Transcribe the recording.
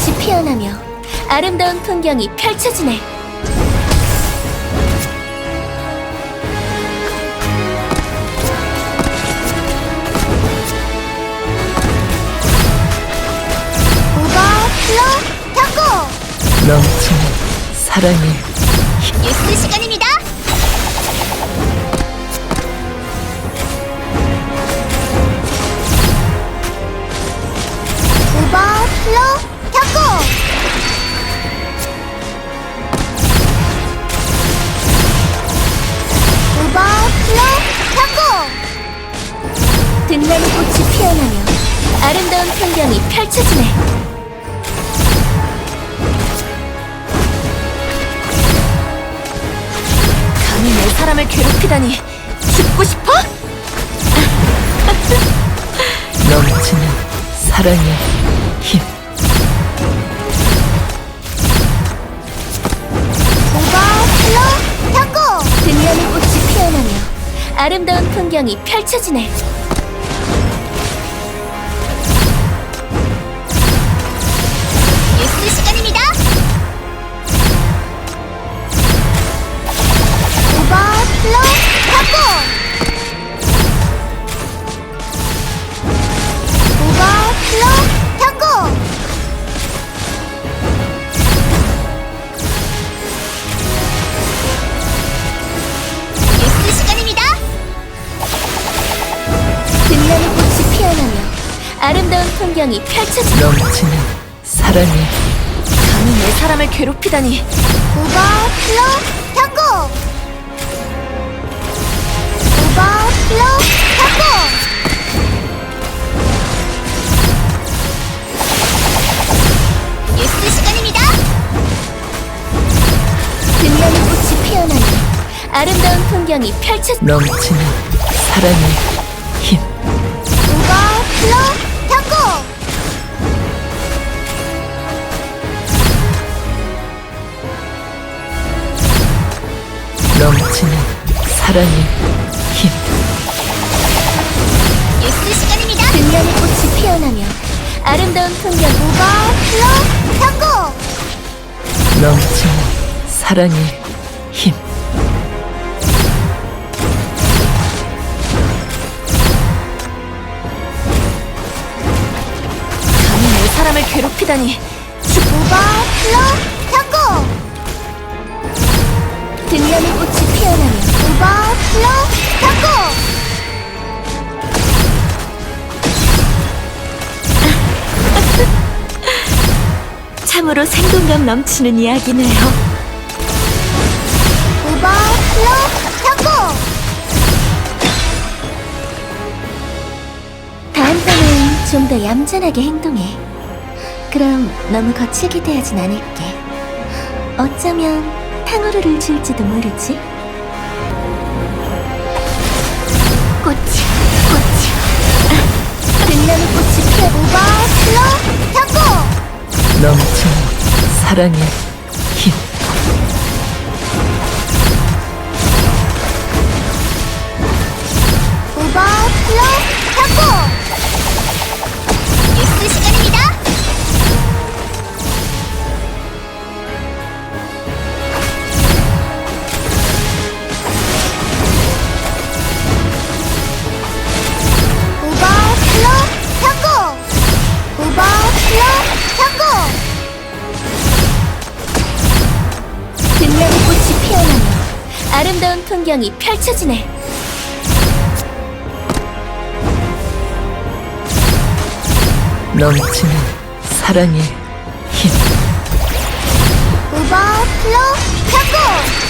꽃이 피어나며 아름다운 풍경이 펼쳐지네. 오버 플로 타고 넘치는 사랑의 뉴스 시간입니다. 등나무 꽃이 피어나며 아름다운 풍경이 펼쳐지네. 감히 내 사람을 괴롭히다니 죽고 싶어? 넘치는 사랑의 힘 타고 꽃이 피어나며 아름다운 풍경이 펼쳐지네. 아름다운 풍경이 펼쳐지네. 넘치는 사랑의 감히 내 사람을 괴롭히다니. 오버플로 타고 오버플로 타고 뉴스 시간입니다. 등나무 꽃이 피어나며 아름다운 풍경이 펼쳐 넘치는 사랑의 넘치는 사랑의 힘. 뉴스 시간입니다. 등나무 꽃이 피어나며 아름다운 풍경 오버플로 타고! 넘치는 사랑의 힘. 감히 내 사람을 괴롭히다니 참으로 생동감 넘치는 이야기네요 오버플로 타고 다음 판은 좀더 얌전하게 행동해. 그럼 너무 거칠게 대하진 않을게. 어쩌면 탕후루를 줄지도 모르지. 꽃이. 사랑 아름다운 풍경이 펼쳐지네. 넘치는 사랑의 힘 오버플로 타고